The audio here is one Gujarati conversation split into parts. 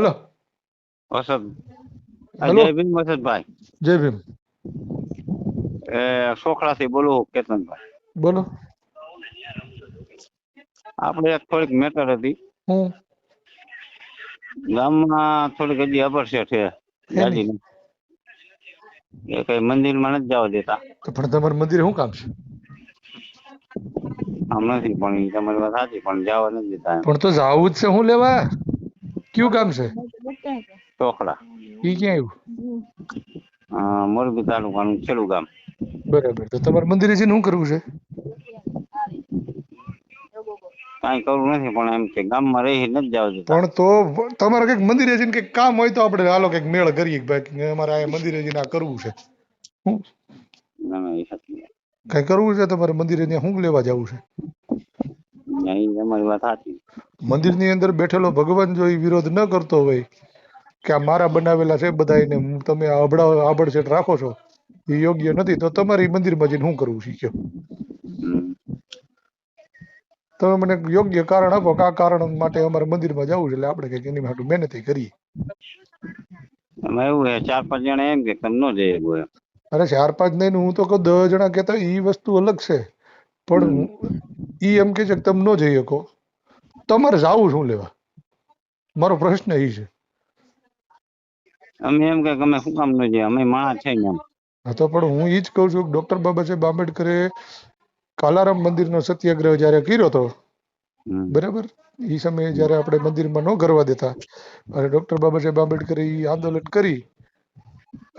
હલો. વસત. જય ભીમ વસતભાઈ. જય ભીમ. એ સોખડાથી બોલું કેતનભાઈ. બોલો. આપણે એક થોડીક મેટર હતી. હું? ગામમાં થોડીક હજી અપરસેટ છે દાદીને. એ કઈ મંદિરમાં નથી જવા દેતા. પણ તમારું મંદિર શું કામ છે? આમ નથી પણ તમારી વાત સાચી પણ જવા નથી દેતા પણ તો જાવું જ છે હું લેવા. કયું કામ છે? ચોખડા ઈ ક્યાં આવ્યું મોરબી તાલુકાનું છેલ્લું ગામ. બરાબર. તો તમારે મંદિરે જઈને શું કરવું છે? કાઈ કરવું નથી પણ એમ કે ગામમાં રહી નથી જાવ પણ તો તમારે કંઈક મંદિરે જઈને કંઈક કામ હોય તો આપણે હાલો કંઈક મેળ કરીએ ભાઈ અમારે આ મંદિરે જઈને આ કરવું છે. એ. કઈ કરવું છે તમારે મંદિરે ત્યાં? શું લેવા જવું છે? અમારી વાત સાચી મંદિરની અંદર બેઠેલો ભગવાન જો એ વિરોધ ન કરતો હોય કે આ મારા બનાવેલા છે બધા એને તમે આ અબડા આબડછેટ રાખો છો એ યોગ્ય નથી તો તમારી મંદિરમાં જઈને શું કરવું શીખ્યો? તમે મને યોગ્ય કારણ આપો કે આ કારણ માટે અમારે મંદિરમાં જવું છે એટલે આપણે કંઈક એની માટે મહેનત કરીએ. અમે એવું છે ચાર પાંચ જણા એમ કે તમે ન જઈએ શકો અરે ચાર પાંચ નહીં હું તો કહું દસ જણા કહેતા એ ઈ વસ્તુ અલગ છે. પણ ઈ એમ કે છે કે તમે ન જઈ શકો. તમારે જાવું શું લેવા? મારો પ્રશ્ન એ છે. અમે એમ કે અમે શું કામ ન જઈએ અમે માણસ છે એમ. હા તો પણ હું એ જ કહું છું કે ડોક્ટર બાબા સાહેબ આંબેડકરે કાલારામ મંદિરનો સત્યાગ્રહ જ્યારે કર્યો હતો બરાબર? એ સમયે જ્યારે આપણે મંદિરમાં ન કરવા દેતા અને ડોક્ટર બાબા સાહેબ આંબેડકરે એ આંદોલન કરી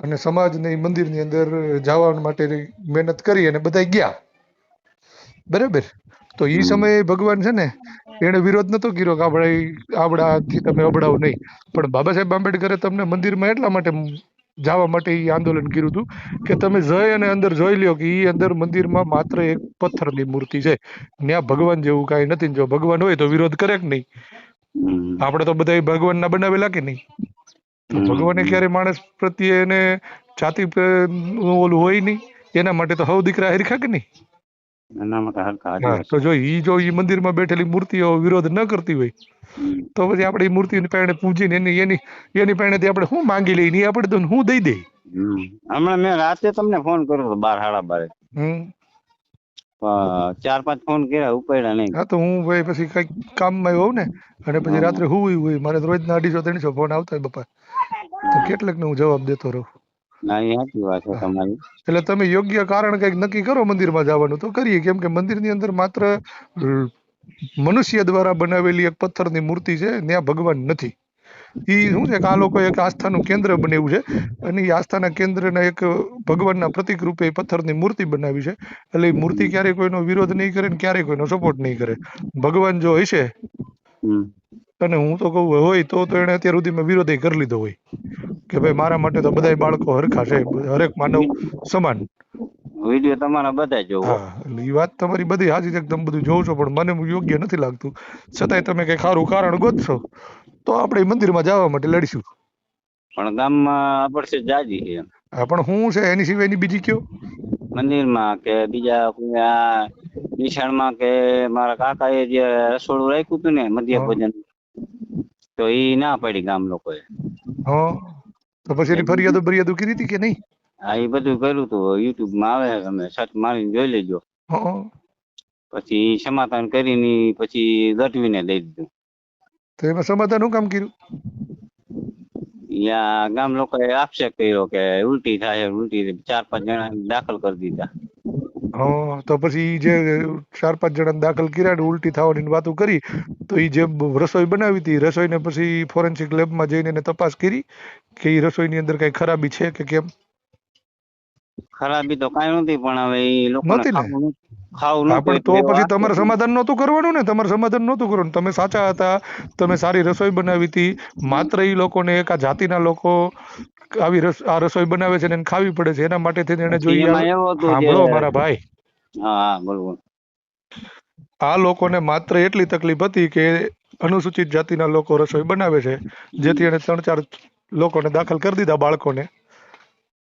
અને સમાજને ઈ મંદિરની અંદર જવા માટે મહેનત કરી અને બધા ગયા. બરાબર? તો ઈ સમયે ભગવાન છે ને એને વિરોધ નતો કર્યો કે આપણે આવડાથી તમે અબડાવ નહીં. પણ બાબા સાહેબ આંબેડકરે તમને મંદિરમાં એટલા માટે જવા માટે એ આંદોલન કર્યું હતું કે તમે જઈ અને અંદર જોઈ લ્યો કે એ અંદર મંદિરમાં માત્ર એક પથ્થરની મૂર્તિ છે. ત્યાં ભગવાન જેવું કાંઈ નથી. જો ભગવાન હોય તો વિરોધ કરે કે નહીં? આપણે તો બધા ભગવાનના બનાવેલા કે નહીં. ભગવાને ક્યારે માણસ પ્રત્યે એને જાતિ ઓલું હોય નહીં? એના માટે તો હવ દીકરા હરખા કે નહીં? એના માટે હરખા હા તો જો ઈ જો ઈ મંદિરમાં બેઠેલી મૂર્તિઓ વિરોધ ન કરતી હોય તો પછી આપણે ઈ મૂર્તિની પાસે પૂજીને એની એની એની પાસેથી આપણે શું માંગી લઈએ ને આપણે તો શું દઈ દે? હમણાં મેં રાતે તમને ફોન કર્યો હતો બાર સાડા બારે. ચાર પાંચ ફોન કર્યા ઉપાડ્યા નહીં. હા તો હું ભાઈ પછી કંઈક કામમાં હોઉં ને અને પછી રાત્રે હું હોય મારે રોજના અઢીસો ત્રણસો ફોન આવતા હોય બપા. તો કેટલાક હું જવાબ દેતો રહું? ના એ સાચી વાત છે તમારી. એટલે તમે યોગ્ય કારણ કંઈક નક્કી કરો મંદિરમાં જવાનું તો કરીએ. કેમ કે મંદિરની અંદર માત્ર મનુષ્ય દ્વારા બનાવેલી એક પથ્થરની મૂર્તિ છે ત્યાં ભગવાન નથી. એ શું છે કે આ લોકો એક આસ્થાનું કેન્દ્ર બનેવું છે અને એ આસ્થાના કેન્દ્રના એક ભગવાનના પ્રતિક રૂપે પથ્થરની મૂર્તિ બનાવી છે. એટલે એ મૂર્તિ ક્યારે કોઈનો વિરોધ નહીં કરે ને ક્યારે કોઈનો સપોર્ટ નહીં કરે. ભગવાન જો હશે અને હું તો કહું હોય તો તો એને અત્યાર સુધીમાં વિરોધ કરી લીધો હોય. કે ભાઈ મારા માટે તો બધાય બાળકો હરખા છે હરેક માનવ સમાન. વીડિયો તમારા બધા જોવો. હા એટલે એ વાત તમારી બધી હાજી એકદમ બધું જોઉં છો પણ મને યોગ્ય નથી લાગતું. છતાંય તમે કઈ ખારું કારણ ગોતશો તો આપણે મંદિરમાં જવા માટે લડીશું. પણ ગામમાં અપરસે જાજી છે. હા પણ હું છે એની સિવાયની બીજી કયો? મંદિરમાં કે બીજા કોઈ આ નિશાળમાં કે મારા કાકાએ જે રસોડું રાખ્યું હતું ને મધ્ય. ભોજન તો ઈ ના પડી ગામ લોકોએ. હા. તો પછી એની ફરિયાદો બરિયાદો કરી હતી કે નહીં? હા એ બધું કર્યું હતું. યુટ્યુબમાં આવે તમે સર્ચ મારીને જોઈ લેજો. પછી સમાધાન કરીને પછી ગઢવીને દઈ દીધું. તો એમાં સમાધાન શું કામ કર્યું? યા ગામ લોકોએ આક્ષેપ કર્યો કે ઉલટી થાય ઉલટી ચાર પાંચ જણા દાખલ કરી દીધા. હા, તો પછી જે ચાર પાંચ જણા દાખલ કર્યા ને ઉલટી થવાની વાતો કરી, તો ઈ જે રસોઈ બનાવી હતી રસોઈને પછી ફોરેન્સિક લેબમાં જઈને એને તપાસ કરી કે ઈ રસોઈની અંદર કઈ ખરાબી છે કે કેમ? ખરાબી તો કાંઈ નથી પણ હવે એ લોકો નથી ને? ખાવું પણ તો પછી તમારે સમાધાન નહોતું કરવાનું ને? તમારે સમાધાન નહોતું કરવાનું. તમે સાચા હતા તમે સારી રસોઈ બનાવી હતી. માત્ર એ લોકોને એક આ જાતિના લોકો આવી આ રસોઈ બનાવે છે ને ખાવી પડે છે. એના માટે થઈને એને જોઈએ સાંભળો મારા ભાઈ. હા બોલો. આ લોકોને માત્ર એટલી તકલીફ હતી કે અનુસૂચિત જાતિના લોકો રસોઈ બનાવે છે. જેથી એને ત્રણ ચાર લોકોને દાખલ કરી દીધા બાળકોને.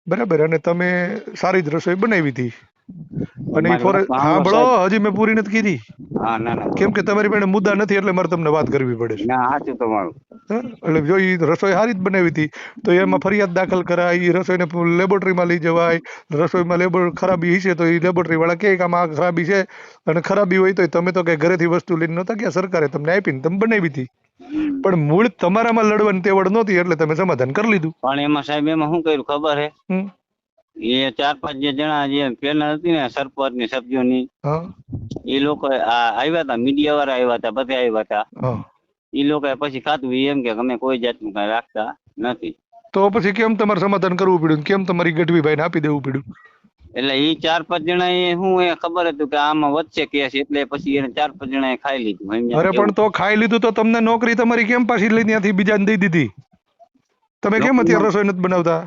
બરાબર અને તમે સારી જ રસોઈ બનાવી હતી. અને સાંભળો હજી મેં પૂરી નથી કીધી. હા ના ના. કેમ કે તમારી પાસે મુદ્દા નથી એટલે મારે તમને વાત કરવી પડે છે. ના સાચું તમારું. એટલે જો ઈ રસોઈ સારી જ બનાવી હતી તો એમાં ફરિયાદ દાખલ કરાય ઈ રસોઈને લેબોરેટરીમાં લઈ જવાય રસોઈમાં લેબો ખરાબી હશે તો ઈ લેબોરેટરી વાળા કે આમાં આ ખરાબી છે અને ખરાબી હોય તો તમે તો કઈ ઘરેથી વસ્તુ લઈને નહોતા ગયા સરકારે તમને આપીને તમે બનાવી હતી. પણ મૂળ તમારામાં લડવાની તેવડ નહોતી એટલે તમે સમાધાન કરી લીધું. પણ એમાં સાહેબ એમાં શું કર્યું ખબર હે? એ ચાર પાંચ જે જણા જે પેલા હતી ને સરપંચની સભ્યોની ની એ લોકો આ આવ્યા હતા મીડિયા વાળા આવ્યા હતા બધા આવ્યા હતા એ લોકો પછી ખાતું એમ કે અમે કોઈ જાતનું કઈ રાખતા નથી. તો પછી કેમ તમારે સમાધાન કરવું પડ્યું? કેમ તમારી ગઢવી ગઢવીભાઈને આપી દેવું પડ્યું? એટલે એ ચાર પાંચ જણા એ શું એ ખબર હતું કે આમાં વધશે કેસ એટલે પછી એને ચાર પાંચ જણા ખાઈ લીધું. અરે પણ તો ખાઈ લીધું તો તમને નોકરી તમારી કેમ પાછી લઈ ત્યાંથી બીજાને દઈ દીધી. તમે કેમ અત્યારે રસોઈ નથી બનાવતા?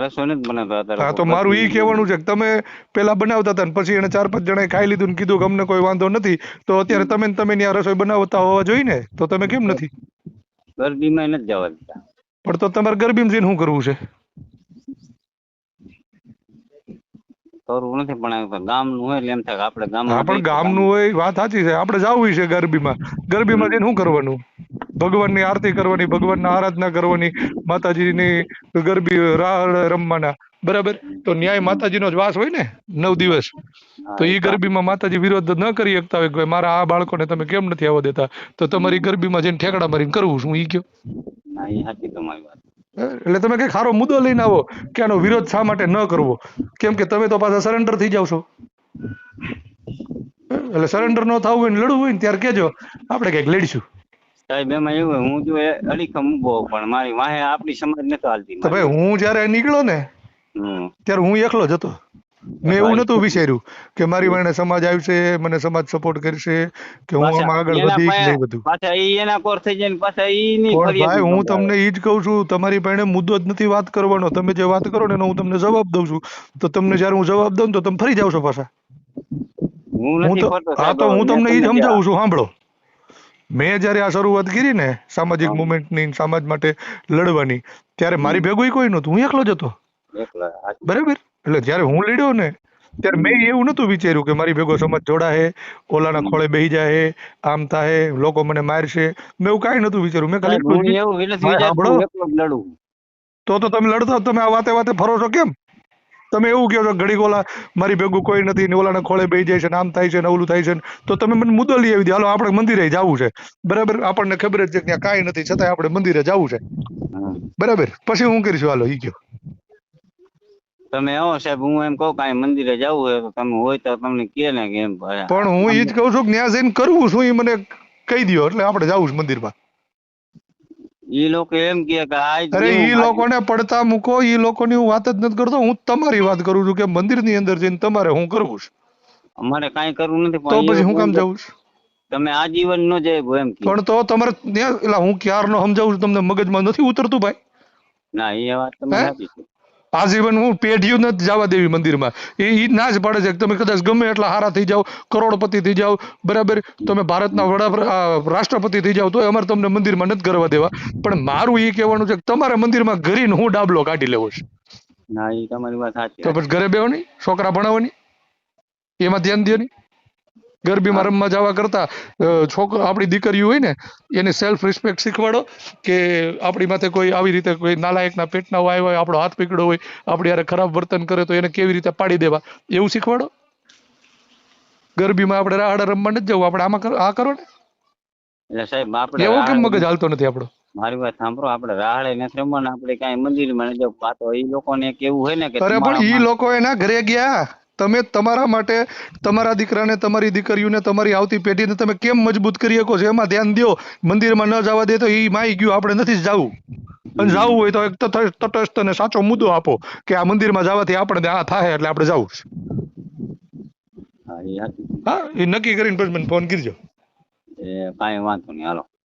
રસોઈ નથી બનાવતા હા તો મારું ઈ કહેવાનું છે કે તમે પેલા બનાવતા હતા ને પછી એને ચાર પાંચ જણાએ ખાઈ લીધું ને કીધું કે અમને કોઈ વાંધો નથી તો અત્યારે તમે તમે ત્યાં રસોઈ બનાવતા હોવા જોઈએ ને? તો તમે કેમ નથી? ગરબીમાં નથી જવા દીધા. પણ તો તમારે ગરબીમાં જઈને શું કરવું છે? કરવું નથી પણ ગામનું હોય એટલે એમ થાય કે આપણે ગામ ગામનું હોય વાત સાચી છે. આપણે જવું છે ગરબીમાં. ગરબીમાં જઈને શું કરવાનું? ભગવાનની આરતી કરવાની ભગવાનની આરાધના કરવાની માતાજીની ગરબી રાહળ રમવાના. બરાબર? તો ન્યાય માતાજીનો જ વાસ હોય ને નવ દિવસ. તો એ ગરબીમાં માતાજી વિરોધ ન કરી શકતા હોય કે મારા આ બાળકોને તમે કેમ નથી આવવા દેતા? તો તમારી ગરબીમાં જઈને ઠેકડા મારીને કરવું શું? ઈ કયો? ના એ સાચી તમારી વાત. એટલે તમે કઈ ખારો મુદ્દો લઈને આવો કે આનો વિરોધ શા માટે ન કરવો? કેમ કે તમે તો પાછા સરેન્ડર થઈ જાવ છો. એટલે સરેન્ડર ન થવું હોય ને લડવું હોય ને ત્યારે કેજો આપણે કંઈક લડીશું. સાહેબ એમાં એવું હું જો અડીખમ ઊભો પણ મારી વાહે આપણી સમાજ નથી હાલતી. તો ભાઈ હું જ્યારે નીકળ્યો ને. ત્યારે હું એકલો જ હતો. મેં એવું નતું વિચાર્યું કે મારી મને સમાજ આવશે મને સમાજ સપોર્ટ કરશે કે હું આમાં આગળ વધીશ પાસે- બધું. પાછા ઈ એના કોર થઈ જાય ને પાછા ઈ ની ભાઈ હું તમને ઈ જ કહું છું તમારી પાસે મુદ્દો જ નથી વાત કરવાનો. તમે જે વાત કરો ને એનો હું તમને જવાબ દઉં છું. તો તમને જ્યારે હું જવાબ દઉં તો તમે ફરી જાવ છો પાછા. હું હું તો હા તો હું તમને ઈ જ સમજાવું છું સાંભળો. મેં જ્યારે આ શરૂઆત કરી ને સામાજિક મુમેન્ટ મુવમેન્ટની સમાજ માટે લડવાની ત્યારે મારી ભેગું કોઈ નહોતું. હું એકલો જ હતો. બરાબર? એટલે જ્યારે હું લડ્યો ને ત્યારે મેં એવું નતું વિચાર્યું કે મારી ભેગો સમાજ જોડાશે ઓલાના ખોળે બેહી જાય આમ થાય લોકો મને મારશે. મેં એવું કાંઈ નતું વિચાર્યું. મેં ખાલી તો તો તમે લડતા તમે આ વાતે વાતે ફરો છો કેમ? તમે એવું કહો છો ઘડીક ઓલા મારી ભેગું કોઈ નથી ને ઓલાના ખોળે બેહી જાય છે ને આમ થાય છે ને ઓલું થાય છે ને. તો તમે મને મુદ્દો લઈ આવી દે. હાલો આપણે મંદિરે જવું છે. બરાબર? આપણને ખબર જ છે કે ત્યાં કાંઈ નથી છતાંય આપણે મંદિરે જવું છે. બરાબર? પછી હું કરીશું? હાલો ઈ કયો તમે આવો સાહેબ હું એમ કહું કાંઈ મંદિરે જવું હોય તો તમે હોય તો તમને કહે ને કે એમ પણ હું એ જ કહું છું કે ત્યાં જઈને કરવું શું એ મને કહી દ્યો એટલે આપણે જવું છે મંદિરમાં. ઈ લોકો એમ કે અરે ઈ લોકોને પડતા મૂકો ઈ લોકોની હું વાત જ નથી કરતો હું તમારી વાત કરું છું કે મંદિરની અંદર જઈને તમારે હું કરવું છે. અમારે કાંઈ કરવું નથી તો પછી હું કામ જવું છું? તમે આજીવન ન જાય એમ પણ તો તમારે એટલે હું ક્યારનો સમજાવું છું તમને મગજમાં નથી ઉતરતું ભાઈ? ના એ વાત છે. આજીવન હું પેઢીઓ નથી જવા દેવી મંદિરમાં. એ ના જ પાડે છે તમે કદાચ ગમે એટલા હારા થઈ જાઓ કરોડપતિ થઈ જાઓ બરાબર? તમે ભારતના વડા રાષ્ટ્રપતિ થઈ જાઓ તો અમારે તમને મંદિરમાં નથી કરવા દેવા. પણ મારું એ કહેવાનું છે કે તમારે મંદિરમાં ઘરીને હું ડાબલો કાઢી લેવો છે. ના એ તમારી વાત સાચી તો પછી ઘરે બેવાની છોકરા ભણાવવાની એમાં ધ્યાન દો નહીં. ગરબીમાં. રમવા જવા કરતા છોકરો આપણી દીકરી હોય ને એને સેલ્ફ રિસ્પેક્ટ શીખવાડો કે આપણી માથે કોઈ આવી રીતે કોઈ નાલાયકના પેટના વાય હોય આપણો હાથ પકડ્યો હોય આપણે યારે ખરાબ વર્તન કરે તો એને કેવી રીતે પાડી દેવા? એવું શીખવાડો? ગરબીમાં આપણે રાહડા રમવા નથી જવું આપણે આમાં આ કરો ને. એટલે સાહેબ આપણે એવો કેમ મગજ હાલતો નથી આપણો? મારી વાત સાંભળો આપણે રાહડે નથી રમવાના આપણે કાંઈ મંદિરમાં નથી જવું. આ તો ઈ લોકોને કેવું હોય ને કે અરે પણ એ ઈ લોકો એના ઘરે ગયા. તમે તમારા માટે તમારા દીકરાને તમારી દીકરીઓને તમારી આવતી પેઢીને તમે કેમ મજબૂત કરી શકો છો? એમાં ધ્યાન દો. મંદિરમાં ન જવા દે તો એ માઈ ગયું આપણે નથી જવું. અને જવું હોય તો એક તટસ્થ અને સાચો મુદ્દો આપો કે આ મંદિરમાં જવાથી આપણને આ થાય એટલે આપણે જવું છે. હા એ નક્કી કરીને પછી મને ફોન કરજો. એ કાંઈ વાંધો નહીં હાલો.